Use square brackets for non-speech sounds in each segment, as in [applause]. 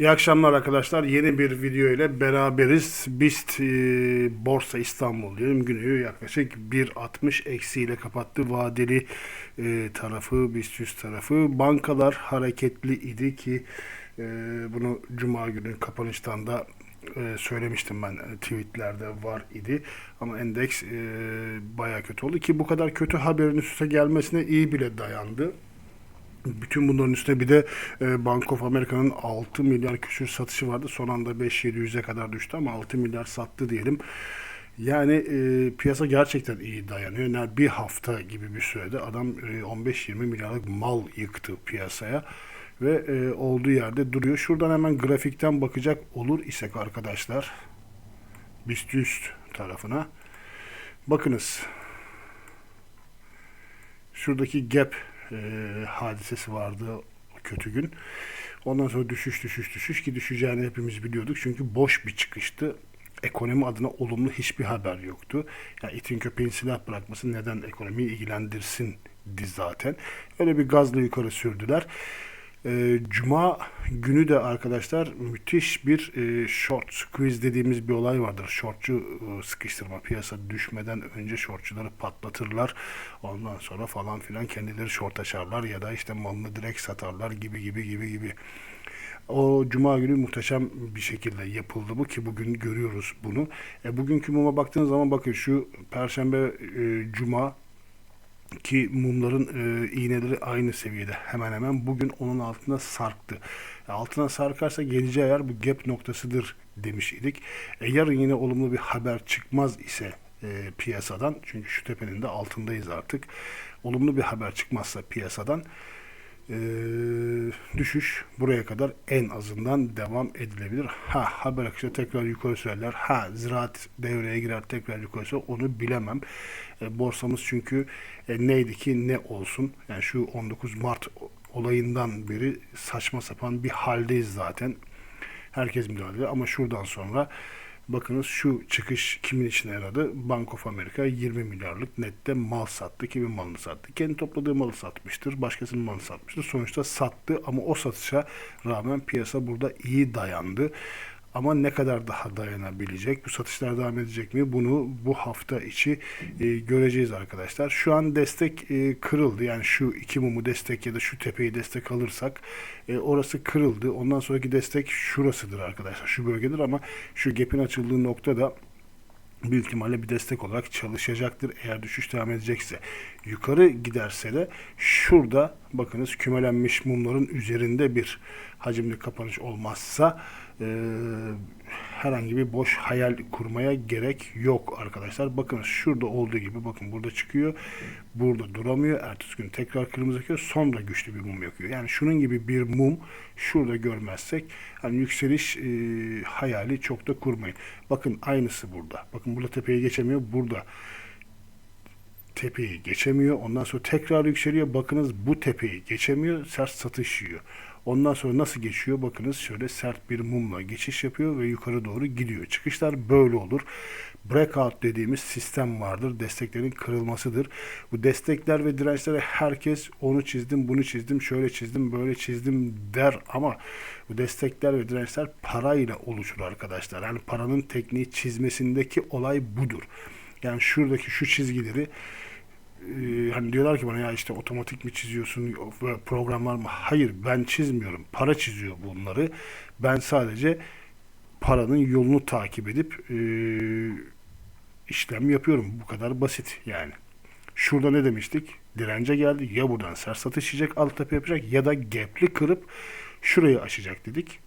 İyi akşamlar arkadaşlar. Yeni bir video ile beraberiz. BIST e, Borsa İstanbul diyelim günü yaklaşık 1.60 eksiyle kapattı. Vadeli e, tarafı, BIST 100 tarafı. Bankalar hareketli idi ki e, bunu Cuma günü kapanıştan da e, söylemiştim ben e, tweetlerde var idi. Ama endeks e, baya kötü oldu ki bu kadar kötü haberin üste gelmesine iyi bile dayandı. Bütün bunların üstüne bir de e, Bank of America'nın 6 milyar küsür satışı vardı. Son anda 5-700'e kadar düştü ama 6 milyar sattı diyelim. Yani e, piyasa gerçekten iyi dayanıyor. Yani bir hafta gibi bir sürede adam e, 15-20 milyarlık mal yıktı piyasaya ve e, olduğu yerde duruyor. Şuradan hemen grafikten bakacak olur isek arkadaşlar BIST üst tarafına bakınız. Şuradaki gap e, hadisesi vardı kötü gün. Ondan sonra düşüş düşüş düşüş ki düşeceğini hepimiz biliyorduk. Çünkü boş bir çıkıştı. Ekonomi adına olumlu hiçbir haber yoktu. Yani itin köpeğin silah bırakması neden ekonomiyi ilgilendirsin di zaten. Öyle bir gazla yukarı sürdüler. E, Cuma günü de arkadaşlar müthiş bir e, short squeeze dediğimiz bir olay vardır. Shortçu e, sıkıştırma piyasa düşmeden önce shortçuları patlatırlar. Ondan sonra falan filan kendileri short açarlar ya da işte malını direkt satarlar gibi gibi gibi gibi. O cuma günü muhteşem bir şekilde yapıldı bu ki bugün görüyoruz bunu. E, bugünkü muma baktığınız zaman bakın şu perşembe e, cuma ki mumların e, iğneleri aynı seviyede hemen hemen bugün onun altına sarktı. E, altına sarkarsa geleceği yer bu gap noktasıdır demiş idik. E, yarın yine olumlu bir haber çıkmaz ise e, piyasadan çünkü şu tepenin de altındayız artık. Olumlu bir haber çıkmazsa piyasadan e, düşüş buraya kadar en azından devam edilebilir. Ha haber akışı tekrar yukarı söyler. Ha ziraat devreye girer tekrar yukarı söyler. Onu bilemem. E, borsamız çünkü e, neydi ki ne olsun. Yani şu 19 Mart olayından beri saçma sapan bir haldeyiz zaten. Herkes müdahale ediyor ama şuradan sonra Bakınız şu çıkış kimin için yaradı? Bank of America 20 milyarlık nette mal sattı. Kimin malını sattı? Kendi topladığı malı satmıştır. Başkasının malını satmıştır. Sonuçta sattı ama o satışa rağmen piyasa burada iyi dayandı. Ama ne kadar daha dayanabilecek? Bu satışlar devam edecek mi? Bunu bu hafta içi e, göreceğiz arkadaşlar. Şu an destek e, kırıldı. Yani şu iki mumu destek ya da şu tepeyi destek alırsak e, orası kırıldı. Ondan sonraki destek şurasıdır arkadaşlar. Şu bölgedir ama şu gap'in açıldığı nokta da büyük ihtimalle bir destek olarak çalışacaktır eğer düşüş devam edecekse. Yukarı giderse de şurada bakınız kümelenmiş mumların üzerinde bir hacimli kapanış olmazsa e, herhangi bir boş hayal kurmaya gerek yok arkadaşlar. Bakın şurada olduğu gibi bakın burada çıkıyor. Burada duramıyor. Ertesi gün tekrar kırmızı yakıyor. Sonra güçlü bir mum yakıyor. Yani şunun gibi bir mum şurada görmezsek hani yükseliş e, hayali çok da kurmayın. Bakın aynısı burada. Bakın burada tepeye geçemiyor. Burada tepeyi geçemiyor. Ondan sonra tekrar yükseliyor. Bakınız bu tepeyi geçemiyor. Sert satış yiyor. Ondan sonra nasıl geçiyor? Bakınız şöyle sert bir mumla geçiş yapıyor ve yukarı doğru gidiyor. Çıkışlar böyle olur. Breakout dediğimiz sistem vardır. Desteklerin kırılmasıdır. Bu destekler ve dirençlere herkes onu çizdim, bunu çizdim, şöyle çizdim, böyle çizdim der ama bu destekler ve dirençler parayla oluşur arkadaşlar. Yani paranın tekniği çizmesindeki olay budur. Yani şuradaki şu çizgileri e, hani diyorlar ki bana ya işte otomatik mi çiziyorsun program var mı? Hayır ben çizmiyorum. Para çiziyor bunları. Ben sadece paranın yolunu takip edip e, işlem yapıyorum. Bu kadar basit yani. Şurada ne demiştik? Dirence geldi. Ya buradan sert satış yiyecek, alt tepe yapacak ya da gapli kırıp şurayı açacak dedik.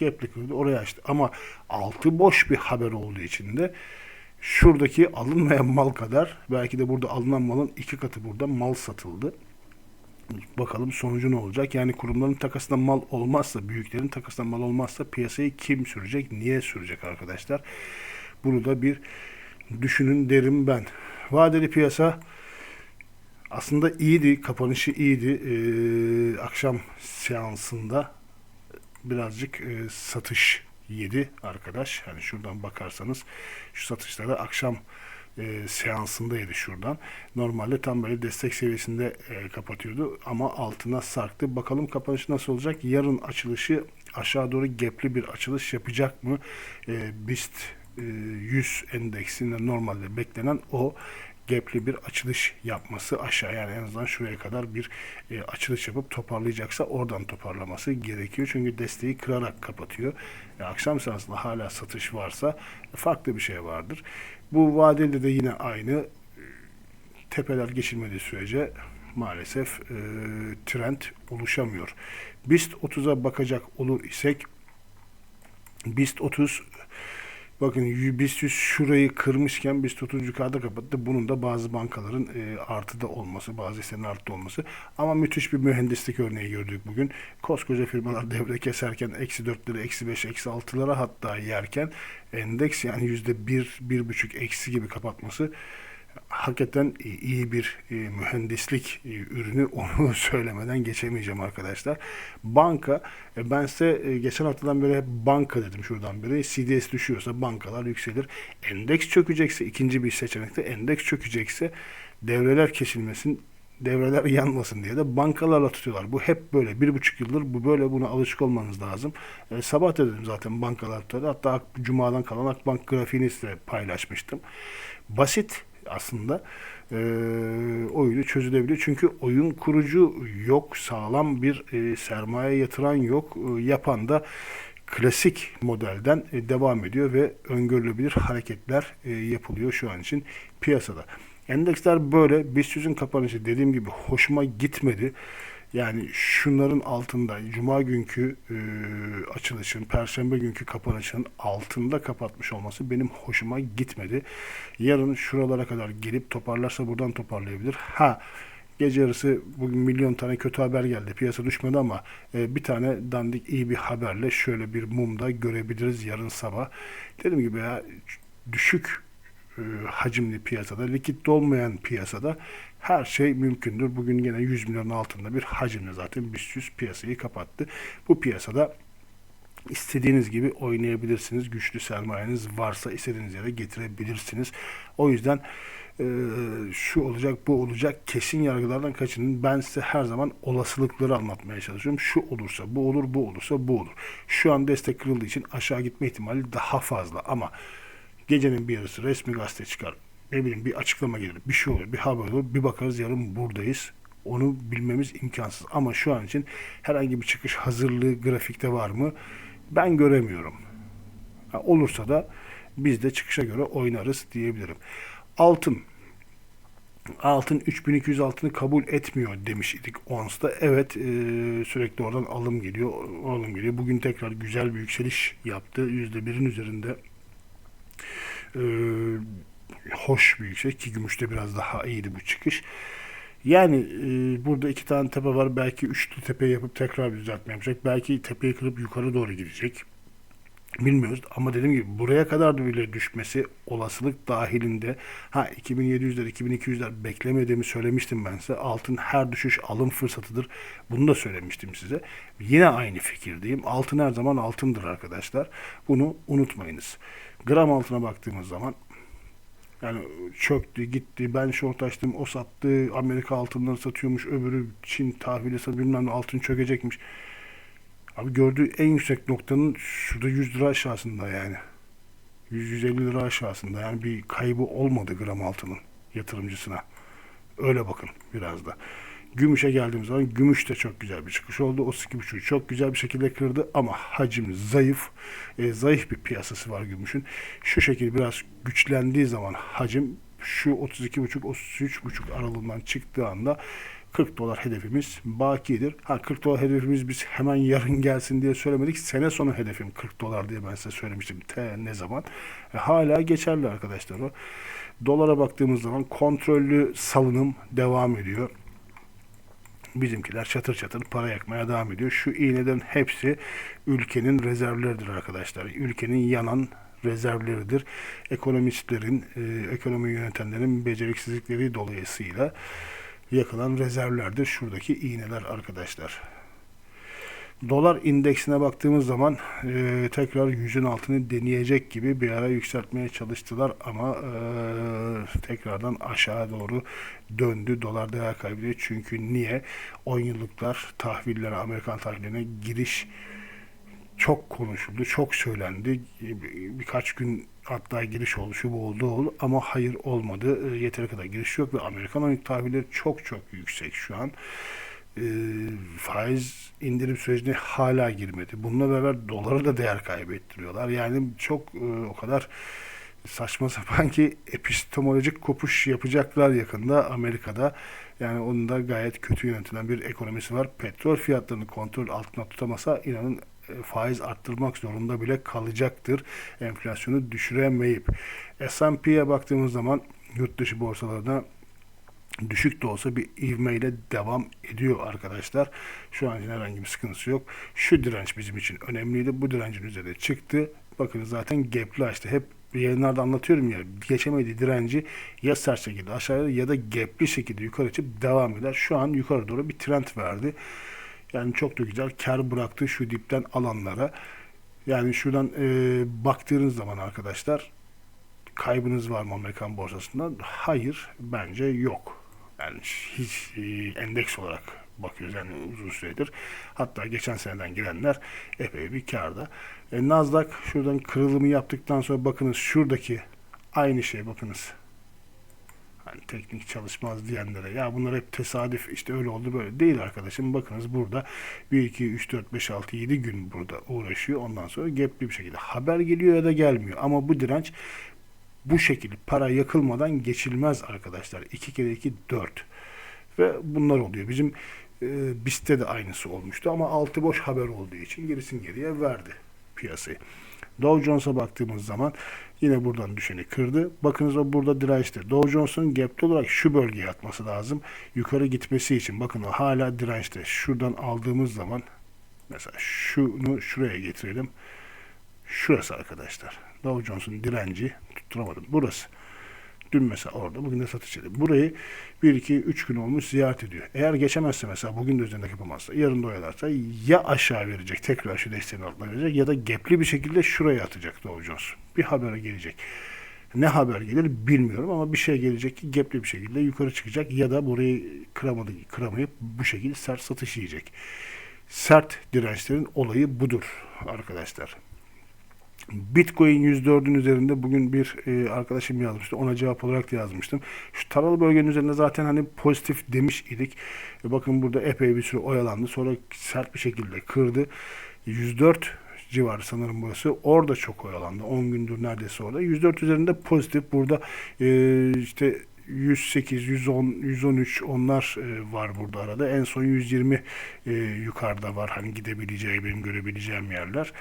Gapli kırdı oraya açtı. Ama altı boş bir haber olduğu için de şuradaki alınmayan mal kadar belki de burada alınan malın iki katı burada mal satıldı. Bakalım sonucu ne olacak? Yani kurumların takasında mal olmazsa, büyüklerin takasında mal olmazsa piyasayı kim sürecek, niye sürecek arkadaşlar? Bunu da bir düşünün derim ben. Vadeli piyasa aslında iyiydi, kapanışı iyiydi. Ee, akşam seansında birazcık e, satış yedi arkadaş. Hani şuradan bakarsanız şu satışları akşam e, seansındaydı şuradan. Normalde tam böyle destek seviyesinde e, kapatıyordu ama altına sarktı. Bakalım kapanış nasıl olacak? Yarın açılışı aşağı doğru gapli bir açılış yapacak mı? E, BIST e, 100 endeksinde normalde beklenen o gapli bir açılış yapması aşağı yani en azından şuraya kadar bir e, açılış yapıp toparlayacaksa oradan toparlaması gerekiyor. Çünkü desteği kırarak kapatıyor. E, akşam seansında hala satış varsa farklı bir şey vardır. Bu vadeli de yine aynı e, tepeler geçilmediği sürece maalesef e, trend oluşamıyor. BIST 30'a bakacak olur isek BIST 30 bakın BIST 100 şurayı kırmışken BIST 30 yukarıda kapattı. Bunun da bazı bankaların e, artıda olması, bazı hissenin artıda olması. Ama müthiş bir mühendislik örneği gördük bugün. Koskoca firmalar devre keserken eksi 4'leri, eksi 5, eksi 6'lara hatta yerken endeks yani yüzde bir, bir buçuk eksi gibi kapatması hakikaten iyi bir mühendislik ürünü [laughs] onu söylemeden geçemeyeceğim arkadaşlar. Banka e, ben size e, geçen haftadan beri hep banka dedim şuradan beri. CDS düşüyorsa bankalar yükselir. Endeks çökecekse ikinci bir seçenekte endeks çökecekse devreler kesilmesin devreler yanmasın diye de bankalarla tutuyorlar. Bu hep böyle. Bir buçuk yıldır bu böyle buna alışık olmanız lazım. E, sabah dedim zaten bankalar tutuyordu. Hatta Cuma'dan kalan Akbank grafiğini size paylaşmıştım. Basit aslında e, oyunu çözülebilir. Çünkü oyun kurucu yok, sağlam bir e, sermaye yatıran yok, e, yapan da klasik modelden e, devam ediyor ve öngörülebilir hareketler e, yapılıyor şu an için piyasada. Endeksler böyle. BIST 100'ün kapanışı dediğim gibi hoşuma gitmedi. Yani şunların altında Cuma günkü e, açılışın, Perşembe günkü kapanışın altında kapatmış olması benim hoşuma gitmedi. Yarın şuralara kadar gelip toparlarsa buradan toparlayabilir. Ha gece yarısı bugün milyon tane kötü haber geldi. Piyasa düşmedi ama e, bir tane dandik iyi bir haberle şöyle bir mumda görebiliriz yarın sabah. Dediğim gibi ya düşük e, hacimli piyasada, likit olmayan piyasada her şey mümkündür. Bugün yine 100 milyon altında bir hacimle zaten BIST 100 piyasayı kapattı. Bu piyasada istediğiniz gibi oynayabilirsiniz. Güçlü sermayeniz varsa istediğiniz yere getirebilirsiniz. O yüzden e, şu olacak bu olacak kesin yargılardan kaçının. Ben size her zaman olasılıkları anlatmaya çalışıyorum. Şu olursa bu olur bu olursa bu olur. Şu an destek kırıldığı için aşağı gitme ihtimali daha fazla ama gecenin bir yarısı resmi gazete çıkar ne bileyim bir açıklama gelir, bir şey olur, bir haber olur, bir bakarız yarın buradayız. Onu bilmemiz imkansız. Ama şu an için herhangi bir çıkış hazırlığı grafikte var mı? Ben göremiyorum. Ha, olursa da biz de çıkışa göre oynarız diyebilirim. Altın. Altın 3200 altını kabul etmiyor demiş idik Ons'ta. Evet e, sürekli oradan alım geliyor. Alım geliyor. Bugün tekrar güzel bir yükseliş yaptı. %1'in üzerinde. Eee hoş bir yüksek ki gümüşte biraz daha iyiydi bu çıkış. Yani e, burada iki tane tepe var. Belki üçlü tepe yapıp tekrar bir düzeltme yapacak. Belki tepeyi kırıp yukarı doğru gidecek. Bilmiyoruz ama dediğim gibi buraya kadar da bile düşmesi olasılık dahilinde ha 2700'ler 2200'ler beklemediğimi söylemiştim ben size. Altın her düşüş alım fırsatıdır. Bunu da söylemiştim size. Yine aynı fikirdeyim. Altın her zaman altındır arkadaşlar. Bunu unutmayınız. Gram altına baktığımız zaman yani çöktü, gitti, ben short açtım, o sattı, Amerika altınları satıyormuş, öbürü Çin tahvili satıyor, bilmem ne altın çökecekmiş. Abi gördüğü en yüksek noktanın şurada 100 lira aşağısında yani. 100-150 lira aşağısında. Yani bir kaybı olmadı gram altının yatırımcısına. Öyle bakın biraz da. Gümüşe geldiğimiz zaman gümüş de çok güzel bir çıkış oldu. O 32.5'u çok güzel bir şekilde kırdı ama hacim zayıf. E, zayıf bir piyasası var gümüşün. Şu şekilde biraz güçlendiği zaman hacim şu 32.5-33.5 aralığından çıktığı anda 40 dolar hedefimiz bakidir. Ha 40 dolar hedefimiz biz hemen yarın gelsin diye söylemedik. Sene sonu hedefim 40 dolar diye ben size söylemiştim. Te ne zaman? E, hala geçerli arkadaşlar o. Dolara baktığımız zaman kontrollü salınım devam ediyor bizimkiler çatır çatır para yakmaya devam ediyor. Şu iğnelerin hepsi ülkenin rezervleridir arkadaşlar. Ülkenin yanan rezervleridir. Ekonomistlerin, e, ekonomi yönetenlerin beceriksizlikleri dolayısıyla yakılan rezervlerdir. Şuradaki iğneler arkadaşlar. Dolar indeksine baktığımız zaman e, tekrar yüzün altını deneyecek gibi bir ara yükseltmeye çalıştılar ama e, tekrardan aşağı doğru döndü. Dolar değer kaybediyor. Çünkü niye? 10 yıllıklar tahvillere, Amerikan tahvillerine giriş çok konuşuldu, çok söylendi. Bir- Birkaç gün hatta giriş oldu, şu bu oldu oldu ama hayır olmadı. E, Yeteri kadar giriş yok ve Amerikan tahvilleri çok çok yüksek şu an. E, faiz indirim sürecine hala girmedi. Bununla beraber dolara da değer kaybettiriyorlar. Yani çok e, o kadar saçma sapan ki epistemolojik kopuş yapacaklar yakında Amerika'da. Yani onun da gayet kötü yönetilen bir ekonomisi var. Petrol fiyatlarını kontrol altına tutamasa inanın e, faiz arttırmak zorunda bile kalacaktır. Enflasyonu düşüremeyip. S&P'ye baktığımız zaman yurt dışı borsalarına düşük de olsa bir ivmeyle devam ediyor arkadaşlar. Şu an için herhangi bir sıkıntısı yok. Şu direnç bizim için önemliydi. Bu direncin üzerine çıktı. Bakın zaten gap'li açtı. Hep yayınlarda anlatıyorum ya geçemediği direnci ya sert şekilde aşağıya ya da gap'li şekilde yukarı açıp devam eder. Şu an yukarı doğru bir trend verdi. Yani çok da güzel kar bıraktı şu dipten alanlara. Yani şuradan e, baktığınız zaman arkadaşlar kaybınız var mı Amerikan borsasından? Hayır, bence yok. Yani hiç e, endeks olarak bakıyoruz yani uzun süredir. Hatta geçen seneden girenler epey bir karda. E, Nasdaq şuradan kırılımı yaptıktan sonra bakınız şuradaki aynı şey bakınız. Hani teknik çalışmaz diyenlere ya bunlar hep tesadüf işte öyle oldu böyle değil arkadaşım. Bakınız burada 1, 2, 3, 4, 5, 6, 7 gün burada uğraşıyor. Ondan sonra gapli bir şekilde haber geliyor ya da gelmiyor. Ama bu direnç bu şekilde para yakılmadan geçilmez arkadaşlar. 2 kere 2 4. Ve bunlar oluyor. Bizim e, BIST'te de aynısı olmuştu ama altı boş haber olduğu için gerisini geriye verdi piyasayı. Dow Jones'a baktığımız zaman yine buradan düşeni kırdı. Bakınız o burada dirençte. Dow Jones'un gap'te olarak şu bölgeye atması lazım. Yukarı gitmesi için. Bakın o hala dirençte. Şuradan aldığımız zaman mesela şunu şuraya getirelim. Şurası arkadaşlar. Dow Jones'un direnci tutturamadım. Burası. Dün mesela orada, bugün de satış edildi. Burayı 1, 2, 3 gün olmuş ziyaret ediyor. Eğer geçemezse mesela bugün de üzerinde yapamazsa, yarın da oyalarsa ya aşağı verecek, tekrar şu desteğin altına verecek ya da gapli bir şekilde şuraya atacak Dow Jones. Bir habere gelecek. Ne haber gelir bilmiyorum ama bir şey gelecek ki gapli bir şekilde yukarı çıkacak ya da burayı kıramadı, kıramayıp bu şekilde sert satış yiyecek. Sert dirençlerin olayı budur arkadaşlar. Bitcoin 104'ün üzerinde bugün bir e, arkadaşım yazmıştı. Ona cevap olarak da yazmıştım. Şu taralı bölgenin üzerinde zaten hani pozitif demiş idik. E, bakın burada epey bir süre oyalandı. Sonra sert bir şekilde kırdı. 104 civarı sanırım burası. Orada çok oyalandı. 10 gündür neredeyse orada. 104 üzerinde pozitif. Burada e, işte 108, 110, 113 onlar e, var burada arada. En son 120 e, yukarıda var. Hani gidebileceği, benim görebileceğim yerler.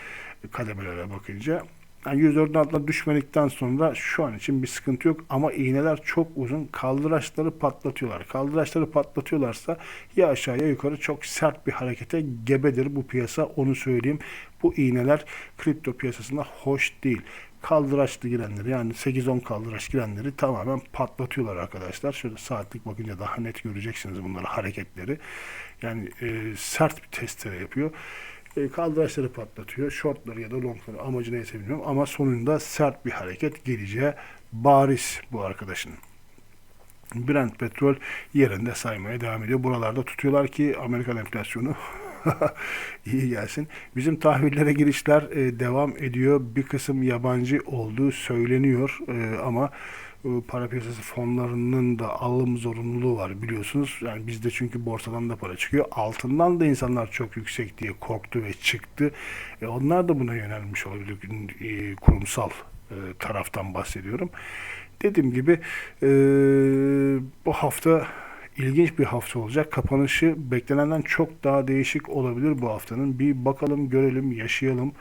Kademelere bakınca. Yani 104'ün altına düşmedikten sonra şu an için bir sıkıntı yok ama iğneler çok uzun. Kaldıraçları patlatıyorlar. Kaldıraçları patlatıyorlarsa ya aşağı ya yukarı çok sert bir harekete gebedir bu piyasa onu söyleyeyim. Bu iğneler kripto piyasasında hoş değil kaldıraçlı girenleri yani 8-10 kaldıraç girenleri tamamen patlatıyorlar arkadaşlar. Şöyle saatlik bakınca daha net göreceksiniz bunları hareketleri. Yani e, sert bir testere yapıyor. E, kaldıraçları patlatıyor. Shortları ya da longları amacı neyse bilmiyorum ama sonunda sert bir hareket geleceği bariz bu arkadaşın. Brent petrol yerinde saymaya devam ediyor. Buralarda tutuyorlar ki Amerikan enflasyonu [laughs] [laughs] iyi gelsin. Bizim tahvillere girişler e, devam ediyor. Bir kısım yabancı olduğu söyleniyor e, ama e, para piyasası fonlarının da alım zorunluluğu var biliyorsunuz. Yani bizde çünkü borsadan da para çıkıyor. Altından da insanlar çok yüksek diye korktu ve çıktı. E, onlar da buna yönelmiş olabilir e, kurumsal e, taraftan bahsediyorum. Dediğim gibi e, bu hafta ilginç bir hafta olacak. Kapanışı beklenenden çok daha değişik olabilir bu haftanın. Bir bakalım, görelim, yaşayalım.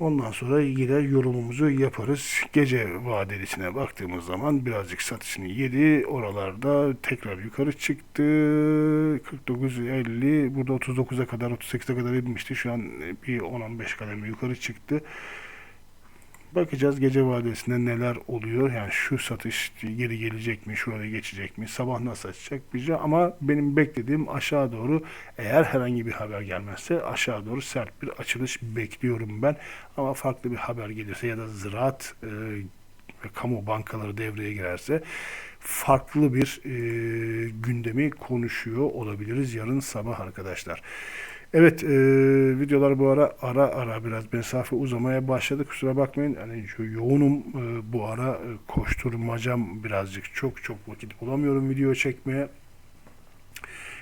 Ondan sonra yine yorumumuzu yaparız. Gece vadelisine baktığımız zaman birazcık satışını yedi. Oralarda tekrar yukarı çıktı. 49.50 burada 39'a kadar 38'e kadar inmişti. Şu an bir 10-15 kademe yukarı çıktı. Bakacağız gece vadesinde neler oluyor. Yani şu satış geri gelecek mi, şuraya geçecek mi, sabah nasıl açacak bileceğim. Ama benim beklediğim aşağı doğru eğer herhangi bir haber gelmezse aşağı doğru sert bir açılış bekliyorum ben. Ama farklı bir haber gelirse ya da ziraat e, ve kamu bankaları devreye girerse farklı bir e, gündemi konuşuyor olabiliriz yarın sabah arkadaşlar. Evet, e, videolar bu ara ara ara biraz mesafe uzamaya başladı. Kusura bakmayın. Hani yoğunum e, bu ara e, koşturmacam birazcık çok çok vakit bulamıyorum video çekmeye.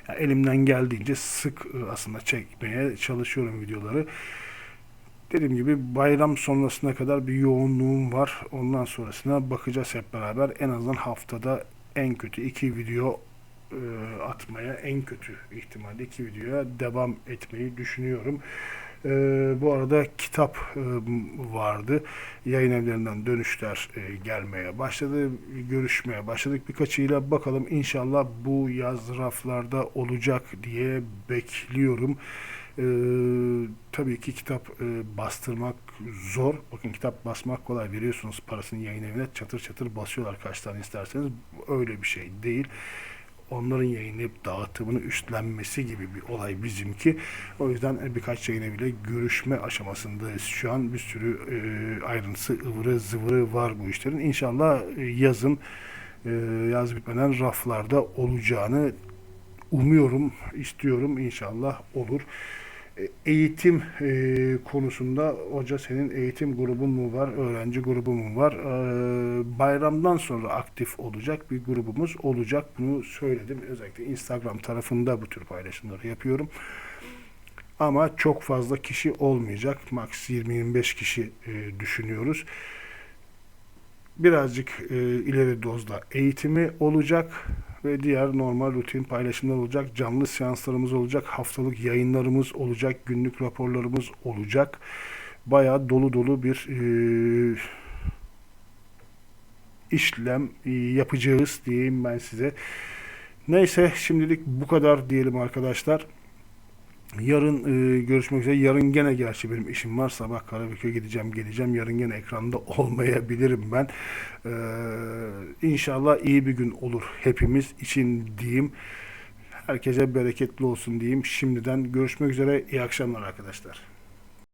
Ya elimden geldiğince sık e, aslında çekmeye çalışıyorum videoları. Dediğim gibi bayram sonrasına kadar bir yoğunluğum var. Ondan sonrasına bakacağız hep beraber. En azından haftada en kötü iki video e, atmaya, en kötü ihtimalle iki videoya devam etmeyi düşünüyorum. E, bu arada kitap e, vardı. Yayın evlerinden dönüşler e, gelmeye başladı. Görüşmeye başladık birkaçıyla. Bakalım inşallah bu yaz raflarda olacak diye bekliyorum. Ee, tabii ki kitap e, bastırmak zor. Bakın kitap basmak kolay. Veriyorsunuz parasını yayın evine çatır çatır basıyorlar kaç tane isterseniz. Öyle bir şey değil. Onların yayınlayıp dağıtımını üstlenmesi gibi bir olay bizimki. O yüzden birkaç yayın eviyle görüşme aşamasındayız. Şu an bir sürü e, ayrıntısı, ıvırı zıvırı var bu işlerin. İnşallah e, yazın e, yaz bitmeden raflarda olacağını umuyorum, istiyorum. İnşallah olur. Eğitim e, konusunda hoca senin eğitim grubun mu var, öğrenci grubun mu var? E, bayramdan sonra aktif olacak bir grubumuz olacak. Bunu söyledim. Özellikle Instagram tarafında bu tür paylaşımları yapıyorum. Ama çok fazla kişi olmayacak. Max 20-25 kişi e, düşünüyoruz. Birazcık e, ileri dozda eğitimi olacak ve diğer normal rutin paylaşımlar olacak. Canlı seanslarımız olacak. Haftalık yayınlarımız olacak. Günlük raporlarımız olacak. Bayağı dolu dolu bir e, işlem e, yapacağız diyeyim ben size. Neyse şimdilik bu kadar diyelim arkadaşlar. Yarın e, görüşmek üzere. Yarın gene gerçi benim işim var. Sabah Karabük'e gideceğim, geleceğim. Yarın gene ekranda [laughs] olmayabilirim ben. E, inşallah iyi bir gün olur hepimiz için diyeyim. Herkese bereketli olsun diyeyim. Şimdiden görüşmek üzere. İyi akşamlar arkadaşlar.